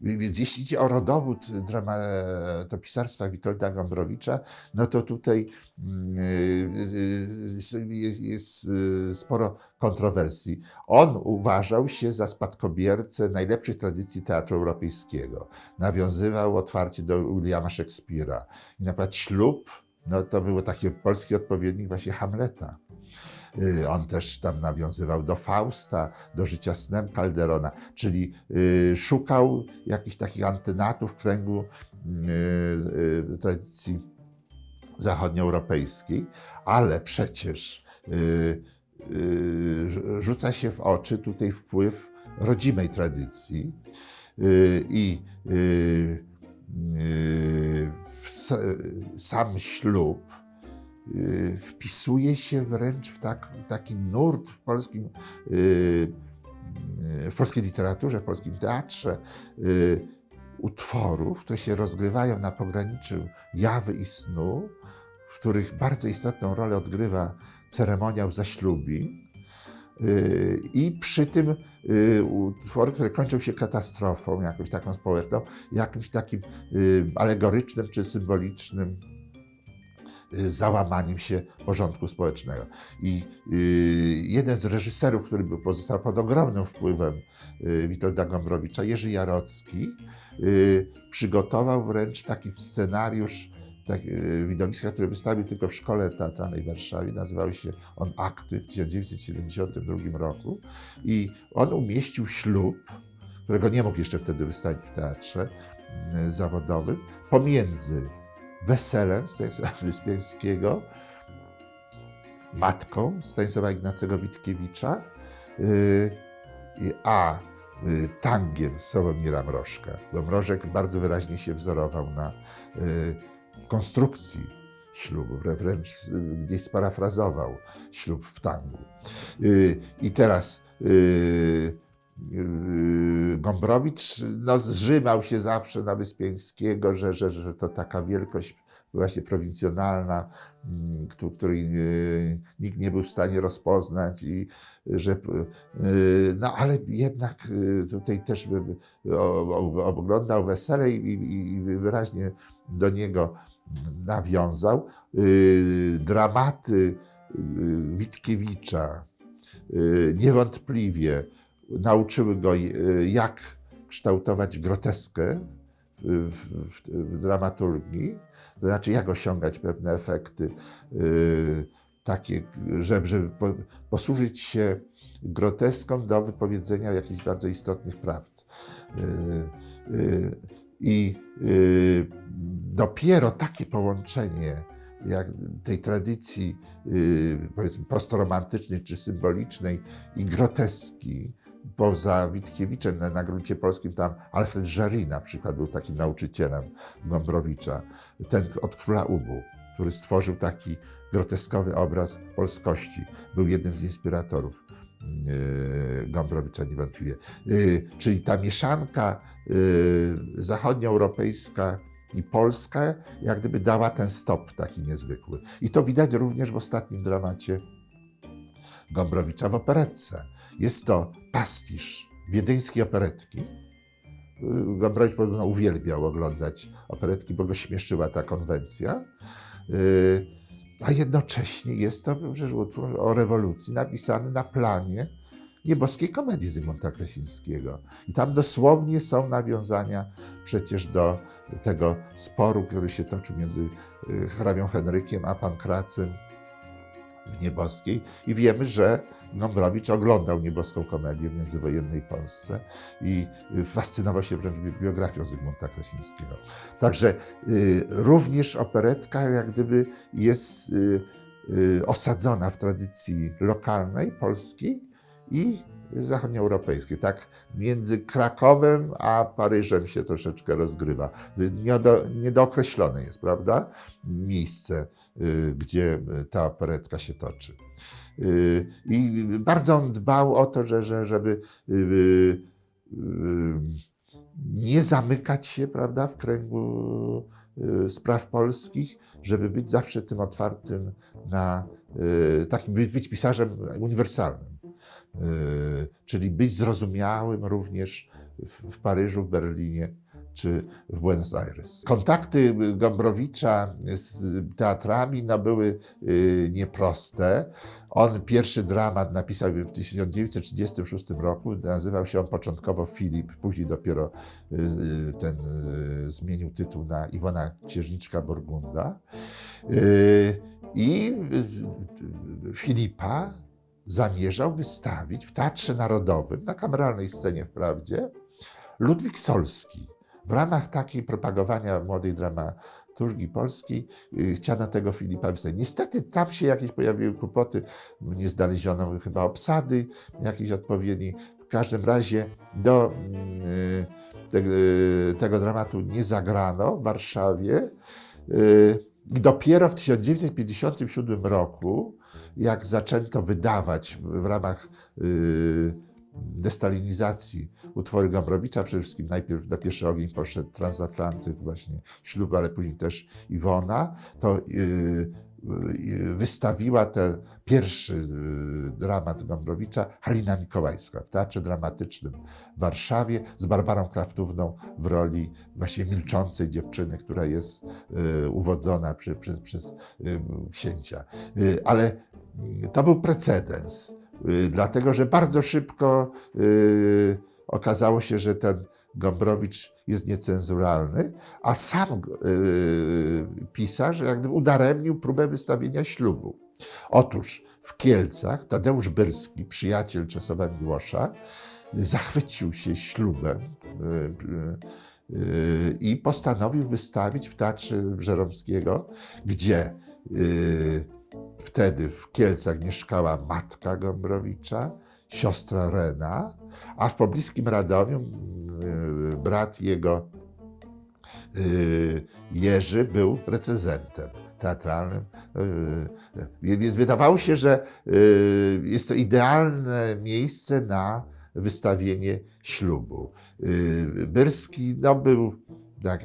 Więc jeśli idzie o rodowód dramatopisarstwa Witolda Gombrowicza, no to tutaj mm, y, y, jest, jest y, sporo kontrowersji. On uważał się za spadkobiercę najlepszych tradycji teatru europejskiego. Nawiązywał otwarcie do Williama Szekspira. I na przykład ślub, no to było taki polski odpowiednik właśnie Hamleta. Y, On też tam nawiązywał do Fausta, do życia snem Calderona, czyli y, szukał jakichś takich antenatów w kręgu y, tradycji zachodnioeuropejskiej, ale przecież rzu- rzuca się w oczy tutaj wpływ rodzimej tradycji i sam ślub wpisuje się wręcz w tak, taki nurt w polskim, y, y, w polskiej literaturze, w polskim teatrze y, utworów, które się rozgrywają na pograniczu jawy i snu, w których bardzo istotną rolę odgrywa ceremoniał zaślubin. Y, I przy tym y, utwory, które kończą się katastrofą, jakąś taką społeczną, jakimś takim y, alegorycznym czy symbolicznym y, załamaniem się porządku społecznego. I y, jeden z reżyserów, który był, pozostał pod ogromnym wpływem y, Witolda Gombrowicza, Jerzy Jarocki, y, przygotował wręcz taki scenariusz tak, y, widowiska, które wystawił tylko w szkole teatralnej w Warszawie. Nazywał się on Akty w 1972 roku. I on umieścił ślub, którego nie mógł jeszcze wtedy wystawić w teatrze y, zawodowym, pomiędzy weselem Stanisława Wyspiańskiego, matką Stanisława Ignacego Witkiewicza, y, a y, tangiem Sławomira Mrożka. Bo Mrożek bardzo wyraźnie się wzorował na y, konstrukcji ślubu, wrę- wręcz gdzieś sparafrazował ślub w tangu. I teraz Gombrowicz no, zrzymał się zawsze na Wyspiańskiego, że, że, że to taka wielkość właśnie prowincjonalna, mm, któ- której y, nikt nie był w stanie rozpoznać i że, y, no ale jednak tutaj też oglądał wesele i, i, wyraźnie do niego nawiązał. Dramaty Witkiewicza niewątpliwie nauczyły go, y, jak kształtować groteskę w, w, w dramaturgii, to znaczy jak osiągać pewne efekty y, takie, żeby, żeby po, posłużyć się groteską do wypowiedzenia jakichś bardzo istotnych prawd. Y, I dopiero takie połączenie jak tej tradycji powiedzmy postromantycznej czy symbolicznej i groteski poza Witkiewiczem na, na gruncie polskim tam Alfred Jarry na przykład był takim nauczycielem Gombrowicza, ten od Króla Ubu, który stworzył taki groteskowy obraz polskości. Był jednym z inspiratorów yy, Gombrowicza niewątpliwie. Yy, czyli ta mieszanka yy, zachodnioeuropejska i polska jak gdyby dała ten stop taki niezwykły. I to widać również w ostatnim dramacie Gombrowicza w operetce. Jest to pastisz wiedeńskiej operetki. Gombrowicz podobno uwielbiał oglądać operetki, bo go śmieszyła ta konwencja. Yy, A jednocześnie jest to utwór o rewolucji napisany na planie nieboskiej komedii Zygmunta Krasińskiego. I tam dosłownie są nawiązania przecież do tego sporu, który się toczył między y, hrabią Henrykiem a Pankracym w Nieboskiej. I wiemy, że Gombrowicz oglądał nieboską komedię w międzywojennej Polsce i y, fascynował się wręcz bi- biografią Zygmunta Krasińskiego. Także y, również operetka jak gdyby jest y, y, osadzona w tradycji lokalnej, polskiej i zachodnioeuropejskiej. Tak między Krakowem a Paryżem się troszeczkę rozgrywa. Niedo, niedookreślone jest, prawda? Miejsce, gdzie ta operetka się toczy. Y, I bardzo on dbał o to, że, że, żeby y, y, nie zamykać się, prawda, w kręgu y, spraw polskich, żeby być zawsze tym otwartym na y, takim, być, pisarzem uniwersalnym. Y, czyli być zrozumiałym również w, w Paryżu, w Berlinie czy w Buenos Aires. Kontakty Gombrowicza z teatrami no, były y, nieproste. On pierwszy dramat napisał w 1936 roku, nazywał się on początkowo Filip, później dopiero y, y, ten zmienił tytuł na Iwona Księżniczka Burgunda. Y, I Filipa zamierzał wystawić w Teatrze Narodowym, na kameralnej scenie wprawdzie, Ludwik Solski. W ramach takiej propagowania młodej dramaturgii polskiej y, chciano tego Filipa wystawić. Niestety tam się jakieś pojawiły kłopoty, nie znaleziono chyba obsady jakiejś odpowiedniej. W każdym razie do y, te, y, tego dramatu nie zagrano w Warszawie. Dopiero w 1957 roku, jak zaczęto wydawać w, ramach destalinizacji utwory Gombrowicza, przede wszystkim. Najpierw na pierwszy ogień poszedł Transatlantyk, właśnie ślub, ale później też Iwona, to y, y, wystawiła ten pierwszy y, dramat Gombrowicza Halina Mikołajska w Teatrze Dramatycznym w Warszawie z Barbarą Kraftówną w roli właśnie milczącej dziewczyny, która jest y, uwodzona przy, przy, przez y, księcia. Y, ale y, to był precedens, y, dlatego że bardzo szybko y, okazało się, że ten Gombrowicz jest niecenzuralny, a sam y, pisarz jak gdyby udaremnił próbę wystawienia ślubu. Otóż w Kielcach Tadeusz Byrski, przyjaciel Czesława Miłosza, zachwycił się ślubem y, y, y, i postanowił wystawić w Teatrze Żeromskiego, gdzie y, wtedy w Kielcach mieszkała matka Gombrowicza, siostra Rena, a w pobliskim Radomiu y, brat jego y, Jerzy był recenzentem teatralnym. Y, Więc wydawało się, że jest to idealne miejsce na wystawienie ślubu. Byrski no, był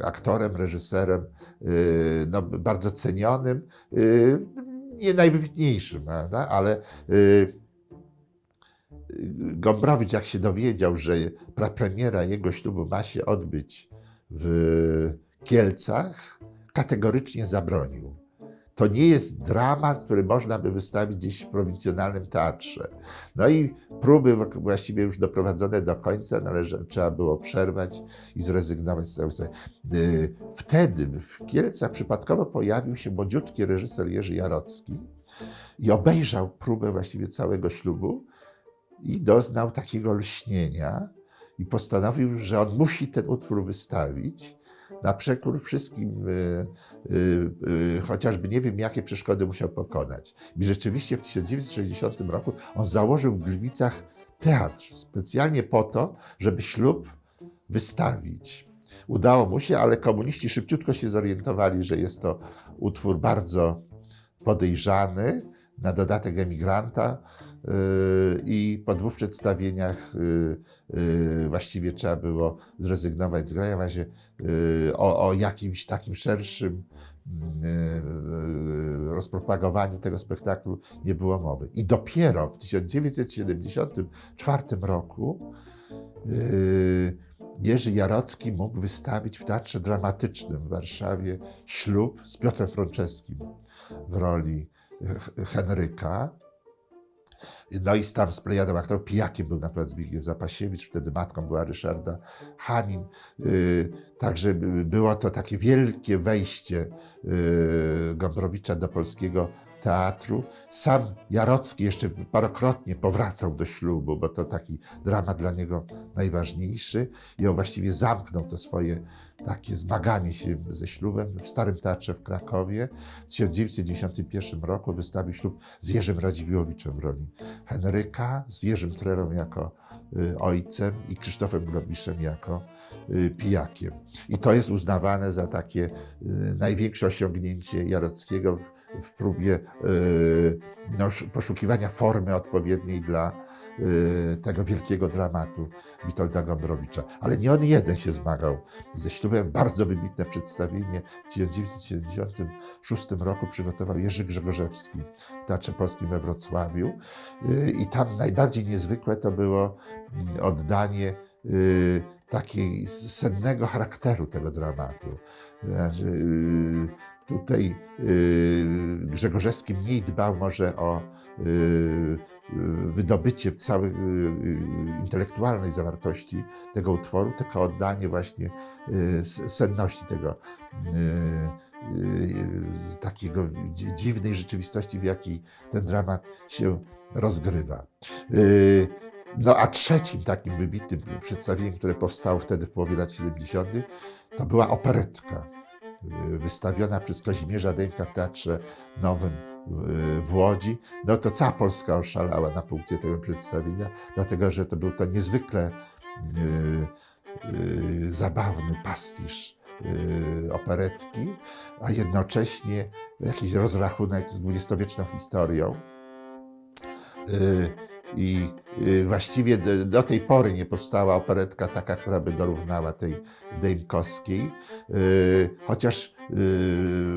aktorem, reżyserem, no, bardzo cenionym, nie najwybitniejszym, prawda? ale y, Gombrowicz, jak się dowiedział, że premiera jego ślubu ma się odbyć w Kielcach, kategorycznie zabronił. To nie jest dramat, który można by wystawić gdzieś w prowincjonalnym teatrze. No i próby właściwie już doprowadzone do końca, należy, trzeba było przerwać i zrezygnować z tego. Y, Wtedy w Kielcach przypadkowo pojawił się młodziutki reżyser Jerzy Jarocki i obejrzał próbę właściwie całego ślubu i doznał takiego lśnienia i postanowił, że on musi ten utwór wystawić na przekór wszystkim, y, y, y, chociażby nie wiem, jakie przeszkody musiał pokonać. I rzeczywiście w 1960 roku on założył w Gliwicach teatr specjalnie po to, żeby ślub wystawić. Udało mu się, ale komuniści szybciutko się zorientowali, że jest to utwór bardzo podejrzany, na dodatek emigranta, i po dwóch przedstawieniach yy, yy, właściwie trzeba było zrezygnować z grania. W razie yy, o, o jakimś takim szerszym rozpropagowaniu tego spektaklu nie było mowy. I dopiero w 1974 roku Jerzy Jarocki mógł wystawić w Teatrze Dramatycznym w Warszawie ślub z Piotrem Franczewskim w roli Henryka. No i tam z plejadą aktorów, pijakiem był na przykład Zbigniew Zapasiewicz, wtedy matką była Ryszarda Hanin. Yy, Także by- było to takie wielkie wejście yy, Gombrowicza do polskiego teatru. Sam Jarocki jeszcze parokrotnie powracał do ślubu, bo to taki dramat dla niego najważniejszy i on właściwie zamknął to swoje takie zmaganie się ze ślubem w Starym Teatrze w Krakowie. W 1991 roku wystawił ślub z Jerzym Radziwiłowiczem w roli Henryka, z Jerzym Trerą jako y, ojcem i Krzysztofem Globiszem jako y, pijakiem. I to jest uznawane za takie y, największe osiągnięcie Jarockiego w, próbie y, no, sz- poszukiwania formy odpowiedniej dla y, tego wielkiego dramatu Witolda Gombrowicza. Ale nie on jeden się zmagał ze ślubem. Bardzo wybitne przedstawienie w 1976 roku przygotował Jerzy Grzegorzewski w Teatrze Polskim we Wrocławiu. Y, I tam najbardziej niezwykłe to było mm, oddanie takiej sennego charakteru tego dramatu. Tutaj y, Grzegorzewski mniej dbał może o y, wydobycie całej intelektualnej zawartości tego utworu, tylko oddanie właśnie senności tego takiego dzi- dziwnej rzeczywistości, w jakiej ten dramat się rozgrywa. Yy, No a trzecim takim wybitnym przedstawieniem, które powstało wtedy w połowie lat 70., to była operetka yy, wystawiona przez Kazimierza Deńka w Teatrze Nowym w- Łodzi. No to cała Polska oszalała na punkcie tego przedstawienia, dlatego że to był to niezwykle yy, yy, zabawny pastisz yy, operetki, a jednocześnie jakiś rozrachunek z dwudziestowieczną historią. I yy, właściwie do, tej pory nie powstała operetka taka, która by dorównała tej Dejmkowskiej, Yy, chociaż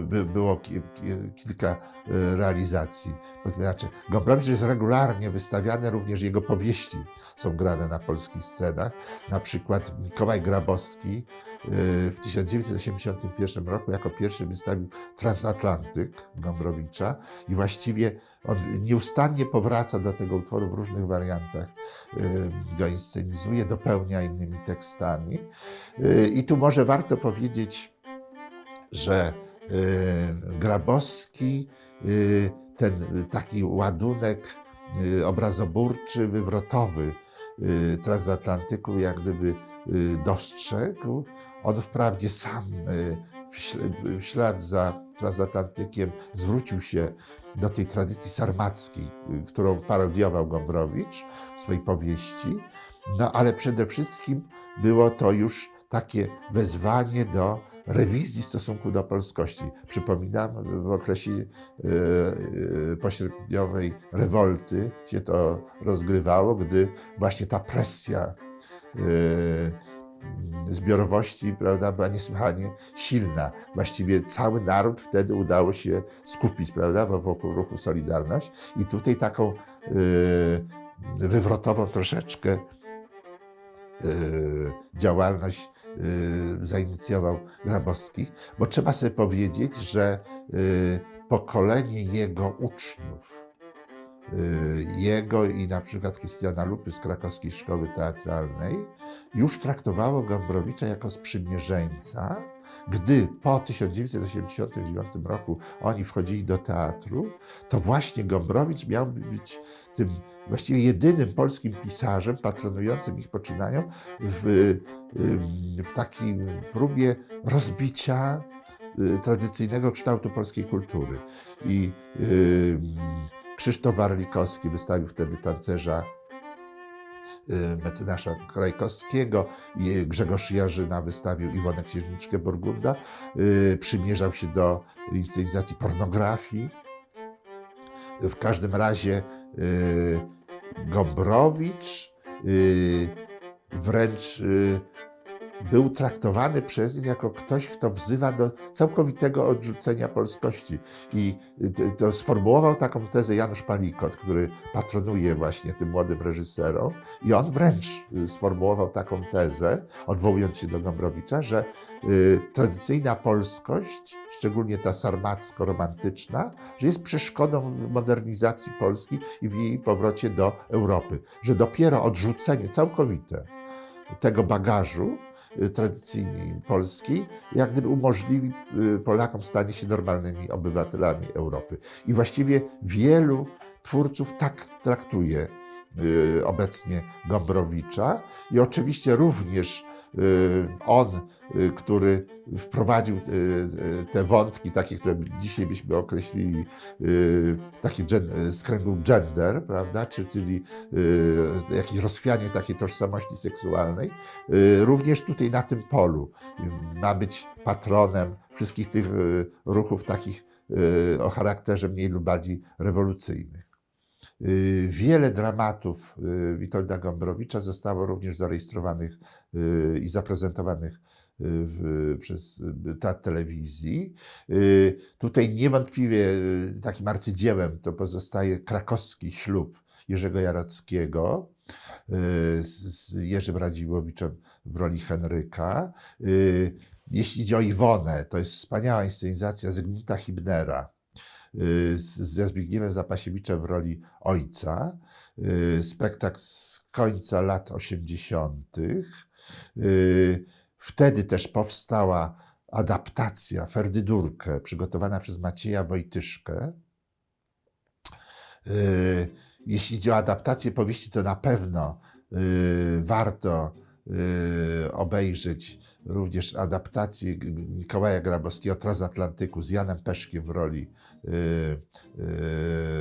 by, było ki, ki, kilka realizacji. Znaczy, Gombrowicz jest regularnie wystawiany, również jego powieści są grane na polskich scenach. Na przykład Mikołaj Grabowski w 1981 roku jako pierwszy wystawił Transatlantyk Gombrowicza i właściwie on nieustannie powraca do tego utworu w różnych wariantach, go inscenizuje, dopełnia innymi tekstami. Yy, I tu może warto powiedzieć, że Grabowski ten taki ładunek obrazoburczy, wywrotowy transatlantyku jak gdyby dostrzegł. On wprawdzie sam yy, w śl- w ślad za transatlantykiem zwrócił się do tej tradycji sarmackiej, y, którą parodiował Gombrowicz w swojej powieści, no ale przede wszystkim było to już takie wezwanie do rewizji stosunku do polskości. Przypominam, w okresie e, pośredniowej rewolty się to rozgrywało, gdy właśnie ta presja zbiorowości prawda, była niesłychanie silna. Właściwie cały naród wtedy udało się skupić prawda, wokół ruchu Solidarność i tutaj taką e, wywrotową troszeczkę e, działalność y, zainicjował Grabowski, bo trzeba sobie powiedzieć, że y, pokolenie jego uczniów, jego i na przykład Krystiana Lupy z krakowskiej szkoły teatralnej, już traktowało Gombrowicza jako sprzymierzeńca, gdy po 1989 roku oni wchodzili do teatru, to właśnie Gombrowicz miał być tym właściwie jedynym polskim pisarzem patronującym ich poczynaniom w, ym, w takiej próbie rozbicia y, tradycyjnego kształtu polskiej kultury. I ym, Krzysztof Warlikowski wystawił wtedy tancerza y, mecenasza Krajkowskiego, Grzegorz Jarzyna wystawił Iwonę Księżniczkę Borgunda, y, przymierzał się do inscenizacji pornografii. W każdym razie y, Gombrowicz wręcz był traktowany przez nich jako ktoś, kto wzywa do całkowitego odrzucenia polskości. I to sformułował taką tezę Janusz Palikot, który patronuje właśnie tym młodym reżyserom. I on wręcz y, sformułował taką tezę, odwołując się do Gombrowicza, że y, tradycyjna polskość, szczególnie ta sarmacko-romantyczna, że jest przeszkodą w modernizacji Polski i w jej powrocie do Europy. Że dopiero odrzucenie całkowite tego bagażu y, tradycji polskiej, jak gdyby umożliwi y, Polakom stanie się normalnymi obywatelami Europy. I właściwie wielu twórców tak traktuje y, obecnie Gombrowicza i oczywiście również on, y, który wprowadził y, y, te wątki, takie, które dzisiaj byśmy określili, y, takie z kręgu gender, prawda, czy, czyli y, jakieś rozchwianie takiej tożsamości seksualnej, y, również tutaj na tym polu y, ma być patronem wszystkich tych y, ruchów takich y, o charakterze mniej lub bardziej rewolucyjnych. Y, Wiele dramatów y, Witolda Gombrowicza zostało również zarejestrowanych y, i zaprezentowanych w, przez teatr telewizji. Tutaj niewątpliwie takim arcydziełem to pozostaje krakowski ślub Jerzego Jarockiego z, Jerzym Radziłowiczem w roli Henryka. Jeśli idzie o Iwonę, to jest wspaniała inscenizacja Zygmunta Hibnera ze Zbigniewem Zapasiewiczem w roli ojca. Y, Spektakl z końca lat 80. Y, Wtedy też powstała adaptacja Ferdydurkę, przygotowana przez Macieja Wojtyszkę. Y, Jeśli idzie o adaptację powieści, to na pewno y, warto y, obejrzeć również adaptację Mikołaja Grabowskiego Transatlantyku z Janem Peszkiem w roli y,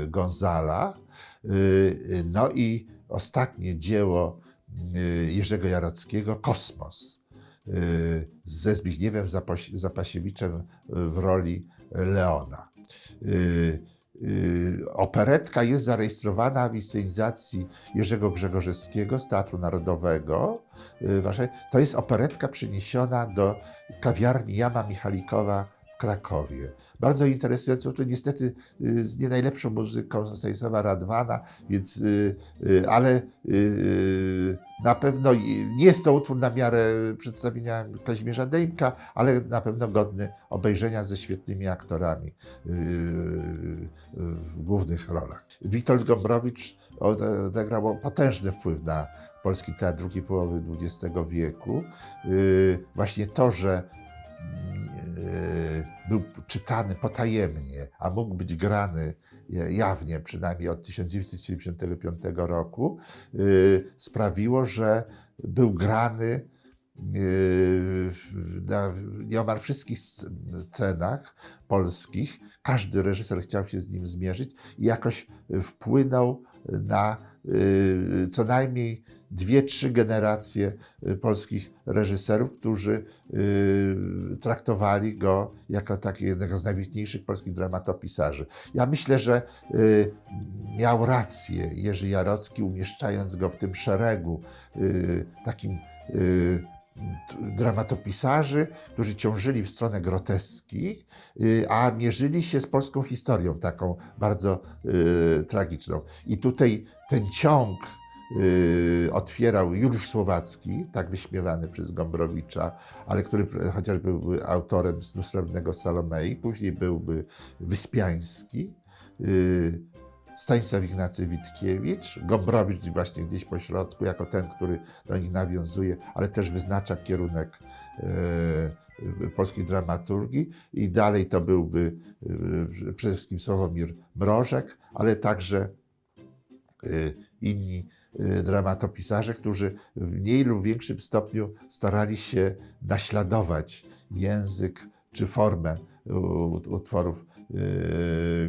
y, Gonzala. Y, y, No i ostatnie dzieło y, Jerzego Jarockiego Kosmos y, ze Zbigniewem Zapas- Zapasiewiczem w roli Leona. Y, Operetka jest zarejestrowana w inscenizacji Jerzego Grzegorzewskiego z Teatru Narodowego. y. To jest operetka przeniesiona do kawiarni Jana Michalikowa w Krakowie. Bardzo interesująco, to niestety y, z nie najlepszą muzyką Stanisława Radwana, więc, y, y, ale na pewno nie jest to utwór na miarę przedstawienia Kazimierza Dejmka, ale na pewno godny obejrzenia ze świetnymi aktorami w głównych rolach. Witold Gombrowicz odegrał potężny wpływ na polski teatr drugiej połowy XX wieku. Właśnie to, że był czytany potajemnie, a mógł być grany jawnie, przynajmniej od 1975 roku, y, sprawiło, że był grany na nieomal wszystkich sc- scenach polskich. Każdy reżyser chciał się z nim zmierzyć i jakoś wpłynął na co najmniej dwie, trzy generacje y, polskich reżyserów, którzy y, traktowali go jako taki jednego z najwybitniejszych polskich dramatopisarzy. Ja myślę, że y, miał rację Jerzy Jarocki, umieszczając go w tym szeregu y, takim y, dramatopisarzy, którzy ciążyli w stronę groteski, y, a mierzyli się z polską historią, taką bardzo y, tragiczną. I tutaj ten ciąg y, otwierał Juliusz Słowacki, tak wyśmiewany przez Gombrowicza, ale który pr- chociaż byłby autorem Srebrnego Salomei, później byłby Wyspiański, Stanisław Ignacy Witkiewicz, Gombrowicz właśnie gdzieś po środku, jako ten, który do nich nawiązuje, ale też wyznacza kierunek e, polskiej dramaturgii. I dalej to byłby e, przede wszystkim Sławomir Mrożek, ale także e, inni dramatopisarze, którzy w mniej lub większym stopniu starali się naśladować język czy formę utworów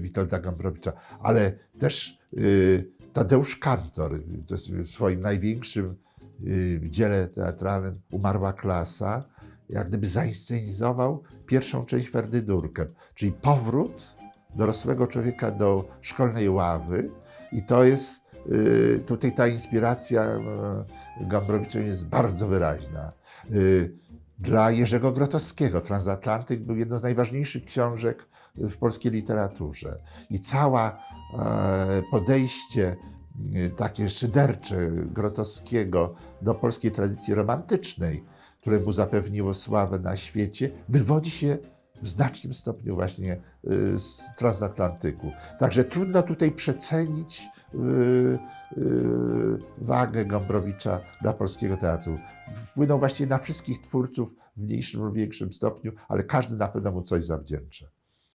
Witolda Gombrowicza, ale też e, Tadeusz Kantor, w swoim największym y, dziele teatralnym Umarła klasa, jak gdyby zainscenizował pierwszą część Ferdydurkę, czyli powrót dorosłego człowieka do szkolnej ławy i to jest, tutaj ta inspiracja Gombrowicza jest bardzo wyraźna. Dla Jerzego Grotowskiego. Transatlantyk był jedną z najważniejszych książek w polskiej literaturze. I cała e, podejście e, takie szydercze Grotowskiego do polskiej tradycji romantycznej, które mu zapewniło sławę na świecie, wywodzi się w znacznym stopniu właśnie y, z transatlantyku. Także trudno tutaj przecenić y, y, wagę Gombrowicza dla polskiego teatru. Wpłynął właściwie na wszystkich twórców w mniejszym lub większym stopniu, ale każdy na pewno mu coś zawdzięcza.